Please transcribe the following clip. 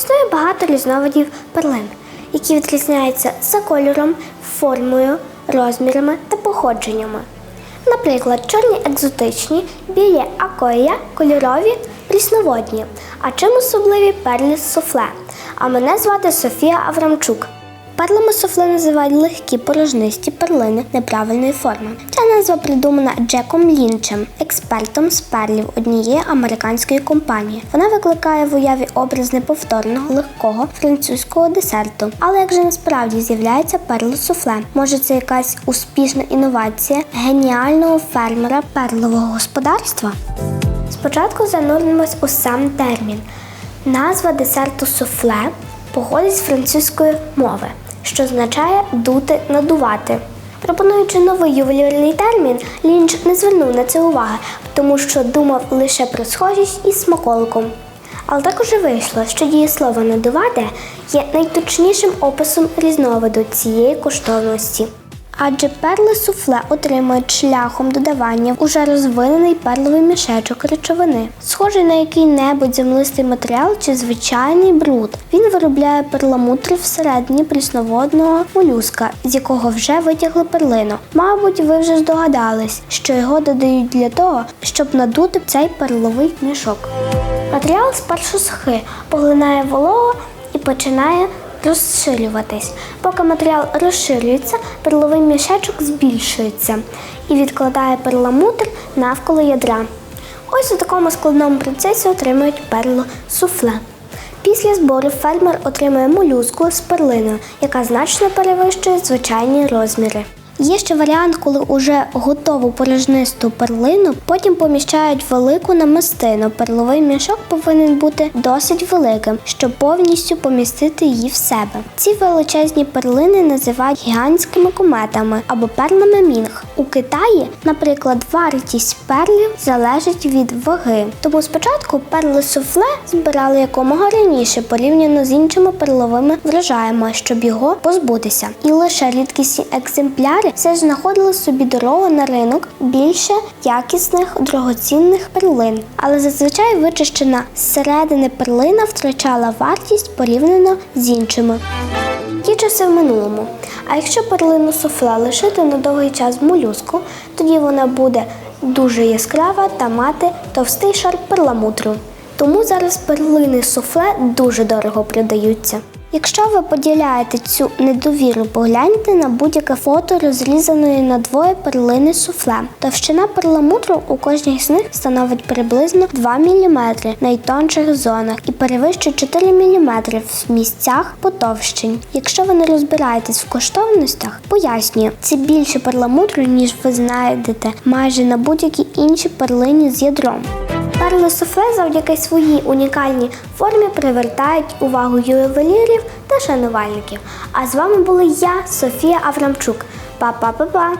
Існує багато різновидів перлин, які відрізняються за кольором, формою, розмірами та походженнями. Наприклад, чорні екзотичні, білі акоя, кольорові, прісноводні, а чим особливі перлі суфле. А мене звати Софія Аврамчук. Перлами суфле називають легкі порожнисті перлини неправильної форми. Ця назва придумана Джеком Лінчем, експертом з перлів однієї американської компанії. Вона викликає в уяві образ неповторного легкого французького десерту. Але як же насправді з'являється перло суфле? Може, це якась успішна інновація геніального фермера перлового господарства? Спочатку зануримось у сам термін. Назва десерту суфле походить з французької мови, що означає дути, надувати. Пропонуючи новий ювелірний термін, Лінч не звернув на це уваги, тому що думав лише про схожість із смаколиком. Але також вийшло, що дієслово надувати є найточнішим описом різновиду цієї коштовності. Адже перли суфле отримують шляхом додавання уже розвинений перловий мішечок речовини, схожий на який-небудь землистий матеріал чи звичайний бруд. Він виробляє перламутр всередині прісноводного молюска, з якого вже витягли перлину. Мабуть, ви вже здогадались, що його додають для того, щоб надути цей перловий мішок. Матеріал спершу схи, поглинає вологу і починає розширюватись. Поки матеріал розширюється, перловий мішечок збільшується і відкладає перламутр навколо ядра. Ось у такому складному процесі отримують перло суфле. Після збору фермер отримує молюску з перлиною, яка значно перевищує звичайні розміри. Є ще варіант, коли уже готову порожнисту перлину, потім поміщають велику намистину. Перловий мішок повинен бути досить великим, щоб повністю помістити її в себе. Ці величезні перлини називають гігантськими кометами або перлами мінг. У Китаї, наприклад, вартість перлів залежить від ваги. Тому спочатку перли суфле збирали якомога раніше порівняно з іншими перловими врожаями, щоб його позбутися. І лише рідкісні екземпляри все ж знаходили собі дорогу на ринок більше якісних дорогоцінних перлин. Але зазвичай вичищена зсередини перлина втрачала вартість порівняно з іншими. Ті часи в минулому. А якщо перлину суфле лишити на довгий час в молюску, тоді вона буде дуже яскрава та мати товстий шар перламутру. Тому зараз перлини суфле дуже дорого продаються. Якщо ви поділяєте цю недовіру, погляньте на будь-яке фото розрізаної на двоє перлини суфле. Товщина перламутру у кожній з них становить приблизно 2 мм в найтонших зонах і перевищує 4 мм в місцях потовщень. Якщо ви не розбираєтесь в коштовностях, пояснюю, це більше перламутру, ніж ви знайдете майже на будь-якій іншій перлині з ядром. Перли суфле завдяки своїй унікальній формі привертають увагу ювелірів та шанувальників. А з вами була я, Софія Аврамчук. Па-па-па-па!